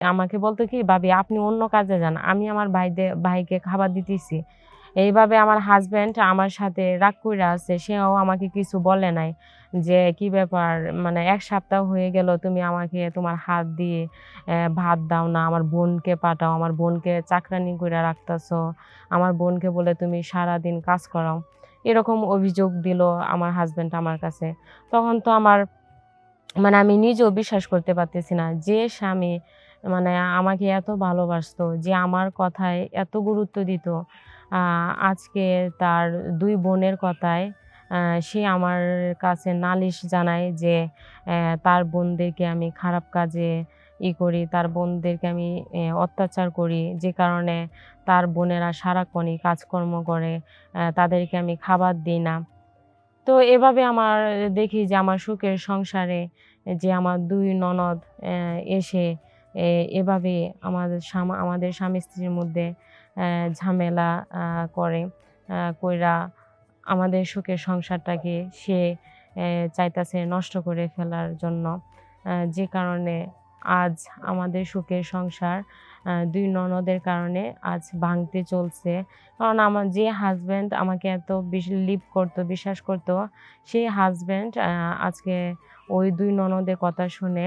আমাকে বলতো কি, ভাবি, আপনি অন্য কাজে যান। আমি আমার ভাইদের ভাইকে খাবার দিতেছি। এইভাবে আমার হাজবেন্ড আমার সাথে রাগ কইরা আছে, সেও আমাকে কিছু বলে নাই যে, কি ব্যাপার? মানে এক সপ্তাহ হয়ে গেল, তুমি আমাকে তোমার হাত দিয়ে ভাত দাও না। আমার বোনকে পাঠাও। আমার বোনকে চাকরানি করে রাখতেছো। আমার বোনকে বলে তুমি সারাদিন কাজ করাও। এরকম অভিযোগ দিল আমার হাজবেন্ড আমার কাছে। তখন তো আমার মানে আমি নিজেও বিশ্বাস করতে পারতেছি না। যে স্বামী মানে আমাকে এত ভালোবাসতো যে আমার কথায় এত গুরুত্ব দিত। আজকে তার দুই বোনের কথায় সে আমার কাছে নালিশ জানায় যে তার বোনদেরকে আমি খারাপ কাজে ই করি, তার বোনদেরকে আমি অত্যাচার করি, যে কারণে তার বোনেরা সারাক্ষণই কাজকর্ম করে তাদেরকে আমি খাবার দিই না। তো এভাবে আমার দেখি যে আমার সুখের সংসারে যে আমার দুই ননদ এসে এভাবে আমাদের আমাদের স্বামী স্ত্রীর মধ্যে ঝামেলা করে কইরা আমাদের সুখের সংসারটাকে সে চাইতাছে নষ্ট করে ফেলার জন্য। যে কারণে আজ আমাদের সুখের সংসার দুই ননদের কারণে আজ ভাঙতে চলছে। কারণ আমার যে হাজব্যান্ড আমাকে এত লিভ করতো, বিশ্বাস করতো, সেই হাজব্যান্ড আজকে ওই দুই ননদের কথা শুনে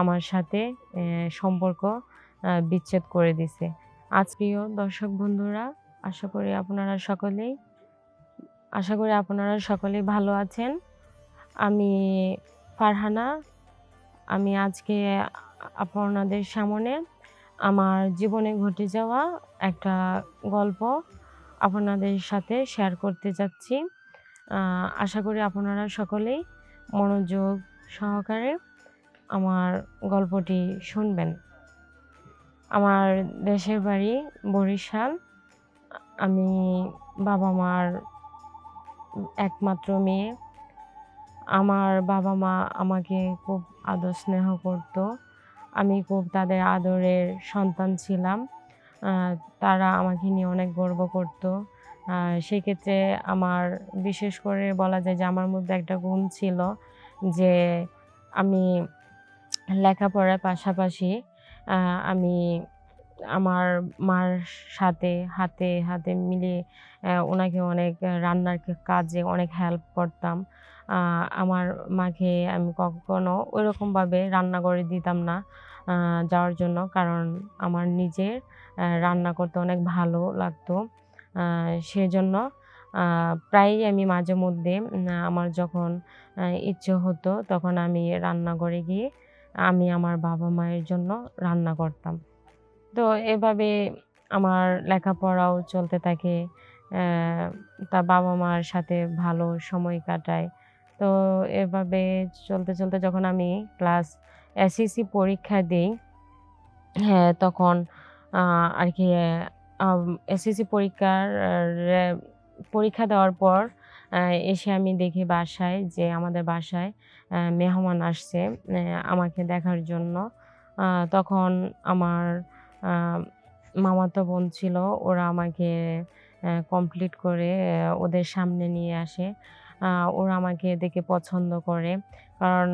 আমার সাথে সম্পর্ক বিচ্ছেদ করে দিছে। আজ প্রিয় দর্শক বন্ধুরা, আশা করি আপনারা সকলেই, আশা করি আপনারা সকলেই ভালো আছেন। আমি ফারহানা, আমি আজকে আপনাদের সামনে আমার জীবনে ঘটে যাওয়া একটা গল্প আপনাদের সাথে শেয়ার করতে যাচ্ছি। আশা করি আপনারা সকলেই মনোযোগ সহকারে আমার গল্পটি শুনবেন। আমার দেশের বাড়ি বরিশাল। আমি বাবা মার একমাত্র মেয়ে। আমার বাবা মা আমাকে খুব আদর স্নেহ করত। আমি খুব তাদের আদরের সন্তান ছিলাম। তারা আমাকে নিয়ে অনেক গর্ব করত। সেক্ষেত্রে আমার বিশেষ করে বলা যায় যে আমার মধ্যে একটা গুণ ছিল যে আমি লেখাপড়ার পাশাপাশি আমি আমার মার সাথে, হাতে হাতে মিলিয়ে ওনাকে অনেক রান্নার কাজে অনেক হেল্প করতাম। আমার মাকে আমি কখনো ওইরকমভাবে রান্না করে দিতাম না যাওয়ার জন্য। কারণ আমার নিজের রান্না করতে অনেক ভালো লাগতো। সেজন্য প্রায়ই আমি মাঝে মধ্যে আমার যখন ইচ্ছে হতো তখন আমি রান্নাঘরে গিয়ে আমি আমার বাবা মায়ের জন্য রান্না করতাম। তো এভাবে আমার লেখাপড়াও চলতে থাকে তা বাবা মার সাথে ভালো সময় কাটায়। তো এভাবে চলতে চলতে যখন আমি ক্লাস এসএসসি পরীক্ষা দিই হ্যাঁ তখন আর কি এসএসসি পরীক্ষার পরীক্ষা দেওয়ার পর এসে আমি দেখি বাসায় যে আমাদের বাসায় মেহমান আসছে আমাকে দেখার জন্য। তখন আমার মামাতো বোন ছিল, ওরা আমাকে কমপ্লিট করে ওদের সামনে নিয়ে আসে। ওরা আমাকে দেখে পছন্দ করে, কারণ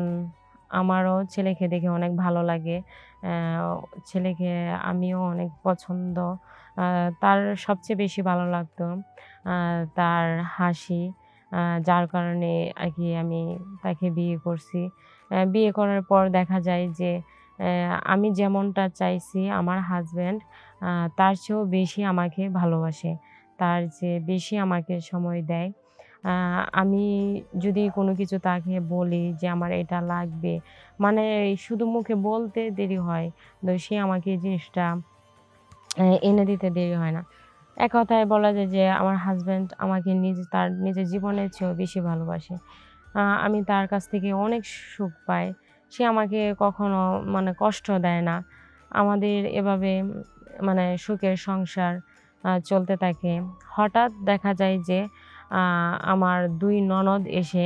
আমারও ছেলেকে দেখে অনেক ভালো লাগে। ছেলেকে আমিও অনেক পছন্দ। তার সবচেয়ে বেশি ভালো লাগতো তার হাসি। যার কারণে আর কি আমি তাকে বিয়ে করছি। বিয়ে করার পর দেখা যায় যে আমি যেমনটা চাইছি আমার হাজব্যান্ড তার চেয়েও বেশি আমাকে ভালোবাসে, তার যে বেশি আমাকে সময় দেয়। আমি যদি কোনো কিছু তাকে বলি যে, আমার এটা লাগবে মানে শুধু মুখে বলতে দেরি হয়, তো সে আমাকে জিনিসটা এনে দিতে দেরি হয় না। এক কথায় বলা যায় যে আমার হাজব্যান্ড আমাকে নিজ, তার নিজের জীবনের চেয়েও বেশি ভালোবাসে। আমি তার কাছ থেকে অনেক সুখ পাই। সে আমাকে কখনো মানে কষ্ট দেয় না। আমাদের এভাবে মানে সুখের সংসার চলতে থাকে। হঠাৎ দেখা যায় যে আমার দুই ননদ এসে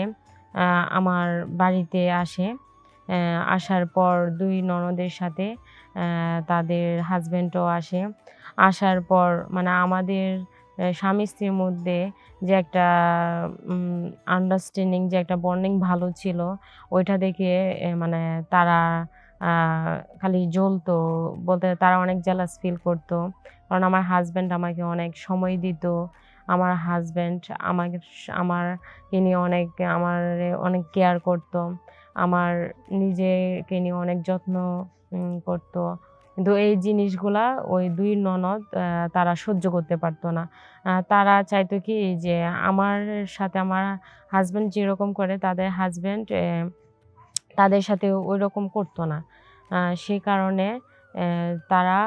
আমার বাড়িতে আসে। আসার পর দুই ননদের সাথে তাদের হাজব্যান্ডও আসে। আসার পর মানে আমাদের স্বামী স্ত্রীর মধ্যে যে একটা আন্ডারস্ট্যান্ডিং যে একটা বন্ডিং ভালো ছিল, ওইটা দেখে মানে তারা খালি জ্বলতো। বলতে তারা অনেক জেলাস ফিল করতো। কারণ আমার হাজব্যান্ড আমাকে অনেক সময় দিত। আমার হাজব্যান্ড আমাকে আমার নিয়ে অনেক, আমার অনেক কেয়ার করতো। আমার নিজেকে নিয়ে অনেক যত্ন করতো। কিন্তু এই জিনিসগুলা ওই দুই ননদ তারা সহ্য করতে পারতো না। তারা চাইতো কি যে আমার সাথে আমার হাজব্যান্ড যেরকম করে, তাদের হাজব্যান্ড তাদের সাথে ওই রকম করতো না। সেই কারণে তারা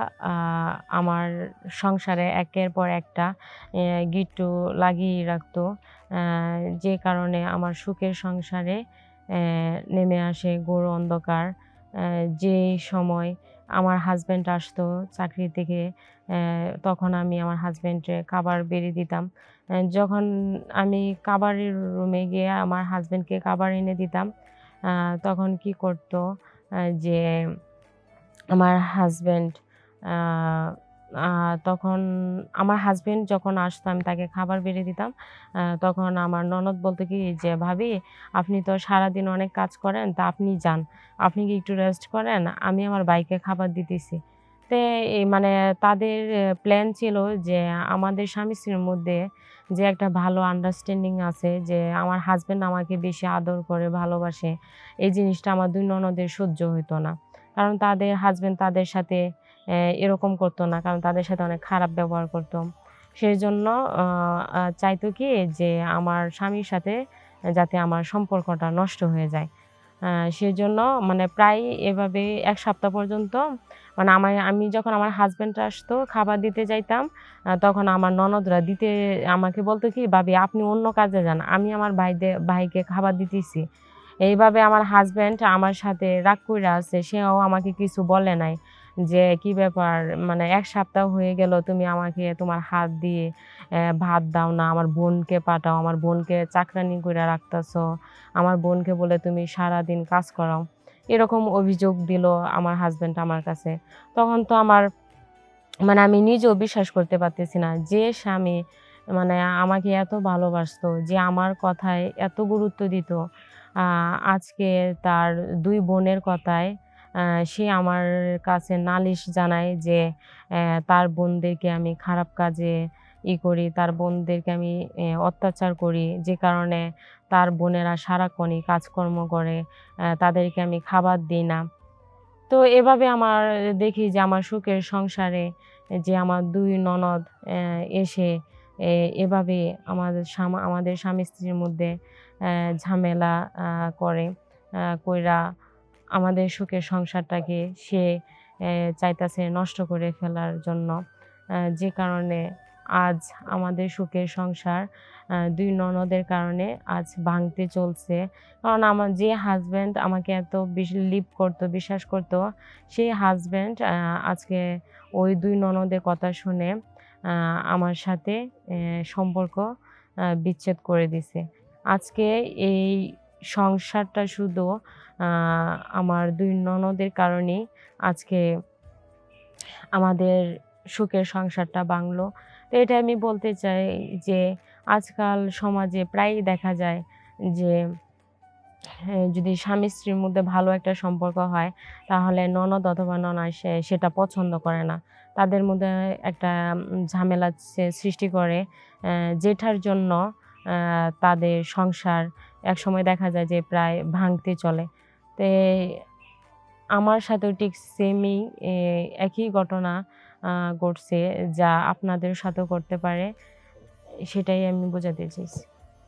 আমার সংসারে একের পর একটা গিট্টু লাগিয়ে রাখতো। যে কারণে আমার সুখের সংসারে নেমে আসে ঘোর অন্ধকার। যে সময় আমার হাজব্যান্ড আসতো চাকরি থেকে তখন আমি আমার হাজব্যান্ডে খাবার বেড়ে দিতাম। যখন আমি কাবারের রুমে গিয়ে আমার হাজব্যান্ডকে খাবার এনে দিতাম তখন কি করতো যে আমার হাজব্যান্ড তখন আমার হাজব্যান্ড যখন আসতো, আমি তাকে খাবার বেড়ে দিতাম। তখন আমার ননদ বলতো কি, যে, ভাবি, আপনি তো সারাদিন অনেক কাজ করেন, তা আপনি যান। আপনি কি একটু রেস্ট করেন? আমি আমার বাইকে খাবার দিতেছি। তে মানে তাদের প্ল্যান ছিল যে, আমাদের স্বামী স্ত্রীর মধ্যে যে, একটা ভালো আন্ডারস্ট্যান্ডিং আছে, যে, আমার হাজব্যান্ড আমাকে বেশি আদর করে, ভালোবাসে, এই জিনিসটা আমার দুই ননদের সহ্য হতো না। কারণ তাদের হাজব্যান্ড তাদের সাথে এরকম করতো না কারণ তাদের সাথে অনেক খারাপ ব্যবহার করতো। সেই জন্য চাইতো কি যে আমার স্বামীর সাথে যাতে আমার সম্পর্কটা নষ্ট হয়ে যায়। আহ, সেজন্য মানে প্রায় এভাবে এক সপ্তাহ পর্যন্ত মানে আমার আমি যখন আমার হাজব্যান্ড আসতো খাবার দিতে যাইতাম তখন আমার ননদরা দিতে আমাকে বলতো কি ভাবি আপনি অন্য কাজে যান আমি আমার ভাইদের ভাইকে খাবার দিতেছি। এইভাবে আমার হাজব্যান্ড আমার সাথে রাগ কইরা আছে সেও আমাকে কিছু বলে নাই। যে, কি ব্যাপার? মানে এক সপ্তাহ হয়ে গেল, তুমি আমাকে তোমার হাত দিয়ে ভাত দাও না, আমার বোনকে পাঠাও, আমার বোনকে চাকরানি করে রাখতেছো, আমার বোনকে বলে তুমি সারাদিন কাজ করাও। এরকম অভিযোগ দিল আমার হাজব্যান্ড আমার কাছে। তখন তো আমার মানে আমি নিজেও বিশ্বাস করতে পারতেছি না, যে স্বামী মানে আমাকে এত ভালোবাসতো, যে আমার কথায় এত গুরুত্ব দিত আজকে তার দুই বোনের কথায় সে আমার কাছে নালিশ জানায় যে তার বোনদেরকে আমি খারাপ কাজে ই করি, তার বোনদেরকে আমি অত্যাচার করি, যে কারণে তার বোনেরা সারাক্ষণই কাজকর্ম করে তাদেরকে আমি খাবার দিই না। তো এভাবে আমার দেখি যে, আমার সুখের সংসারে যে আমার দুই ননদ এসে এভাবে আমাদের আমাদের স্বামী স্ত্রীর মধ্যে ঝামেলা করে কইরা আমাদের সুখের সংসারটাকে সে চাইতাছে নষ্ট করে ফেলার জন্য। যে কারণে আজ আমাদের সুখের সংসার দুই ননদের কারণে আজ ভাঙতে চলছে। কারণ আমার যে হাজব্যান্ড আমাকে এত লিভ করতো, বিশ্বাস করতো, সেই হাজব্যান্ড আজকে ওই দুই ননদের কথা শুনে আমার সাথে সম্পর্ক বিচ্ছেদ করে দিছে। আজকে এই সংসারটা শুধু আমার দুই ননদের কারণেই আজকে আমাদের সুখের সংসারটা বাংলো তো এটা আমি বলতে চাই যে আজকাল সমাজে প্রায়ই দেখা যায় যে হ্যাঁ, যদি স্বামী স্ত্রীর মধ্যে ভালো একটা সম্পর্ক হয় তাহলে ননদ অথবা ননা সে সেটা পছন্দ করে না। তাদের মধ্যে একটা ঝামেলা সৃষ্টি করে যেটার জন্য তাদের সংসার একসময় দেখা যায় যে প্রায় ভাঙতে চলে। তে আমার সাথেও ঠিক সেমই একই ঘটনা ঘটছে যা আপনাদের সাথেও করতে পারে, সেটাই আমি বোঝাতে চাইছি।